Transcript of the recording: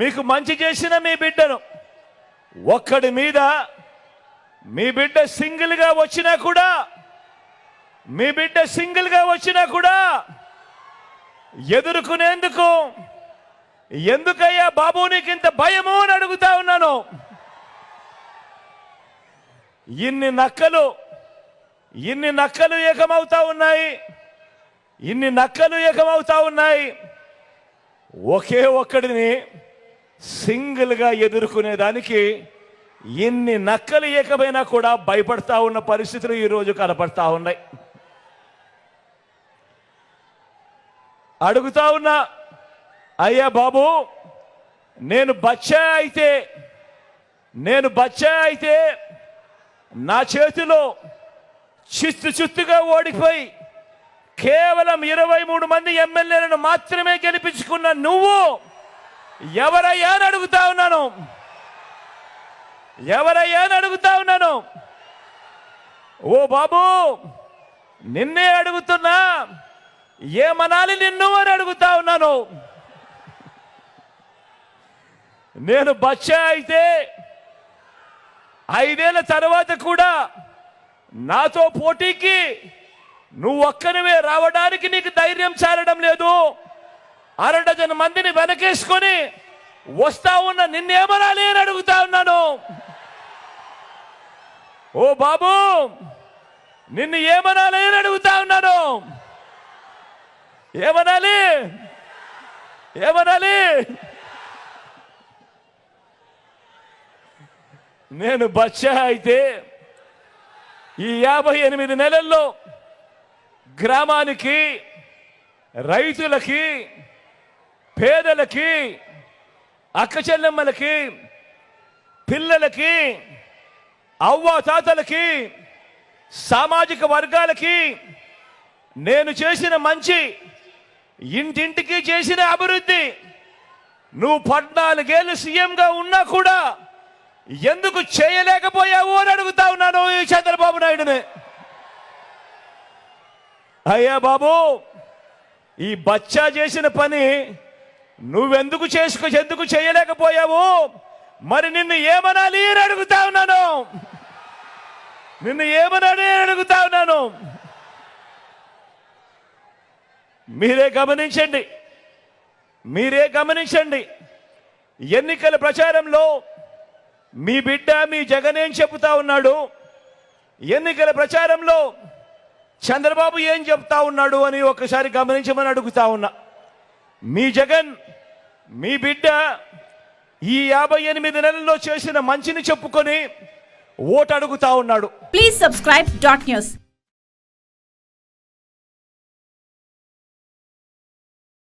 మీకు మంచి చేసిన మీ బిడ్డను. ఒక్కడి మీద మీ బిడ్డ సింగిల్గా వచ్చినా కూడా మీ బిడ్డ సింగిల్గా వచ్చినా కూడా ఎదుర్కొనేందుకు ఎందుకయ్యా బాబు నీకు ఇంత భయము అని అడుగుతా ఉన్నాను. ఇన్ని నక్కలు ఇన్ని నక్కలు ఏకమవుతా ఉన్నాయి ఇన్ని నక్కలు ఏకమవుతా ఉన్నాయి. ఒకే ఒక్కడిని సింగిల్గా ఎదుర్కొనేదానికి ఎన్ని నక్కలు ఏకమైనా కూడా భయపడతా ఉన్న పరిస్థితులు ఈరోజు కనపడతా ఉన్నాయి. అడుగుతా ఉన్నా అయ్యా బాబు నేను బచ్చా అయితే నేను బచ్చా అయితే నా చేతిలో చిత్తు చిత్తుగా ఓడిపోయి కేవలం ఇరవై మూడు మంది ఎమ్మెల్యేలను మాత్రమే గెలిపించుకున్న నువ్వు ఎవరయ్యా అని అడుగుతా ఉన్నాను. ఎవరయ్యా అని అడుగుతా ఉన్నాను. ఓ బాబు నిన్నే అడుగుతున్నా. ఏమనాలి నిన్ను అని అడుగుతా ఉన్నాను. నేను బస్ అయితే ఐదేళ్ళ తర్వాత కూడా నాతో పోటీకి నువ్వు ఒక్కనివే రావడానికి నీకు ధైర్యం చాలడం లేదు. అర డజన్ మందిని వెనకేసుకొని వస్తా ఉన్న నిన్నేమనాలి అని అడుగుతా ఉన్నాను. ఓ బాబు నిన్ను ఏమనాలి అని అడుగుతా ఉన్నాను. ఏమనాలి? ఏమనాలి? నేను బచ్చా అయితే ఈ యాభై ఎనిమిది నెలల్లో గ్రామానికి రైతులకి పేదలకి అక్క చెల్లెమ్మలకి పిల్లలకి అవ్వ తాతలకి సామాజిక వర్గాలకి నేను చేసిన మంచి ఇంటింటికి చేసిన అభివృద్ధి. నువ్వు పద్నాలుగేళ్ళు సీఎంగా ఉన్నా కూడా ఎందుకు చేయలేకపోయావు అని అడుగుతా ఉన్నాను ఈ చంద్రబాబు నాయుడుని. అయ్యా బాబు ఈ బచ్చా చేసిన పని నువ్వెందుకు చేసుకు ఎందుకు చేయలేకపోయావు? మరి నిన్ను ఏమనాలి అని అడుగుతా ఉన్నాను. నిన్ను ఏమనాలి అని అడుగుతా ఉన్నాను. మీరే గమనించండి. మీరే గమనించండి. ఎన్నికల ప్రచారంలో మీ బిడ్డ మీ జగన్ ఏం చెబుతా ఉన్నాడు? ఎన్నికల ప్రచారంలో చంద్రబాబు ఏం చెప్తా ఉన్నాడు అని ఒకసారి గమనించమని అడుగుతా ఉన్నా. మీ జగన్ మీ బిడ్డ ఈ యాభై ఎనిమిది నెలల్లో చేసిన మంచిని చెప్పుకొని ఓటు అడుగుతా ఉన్నాడు. Please subscribe dot news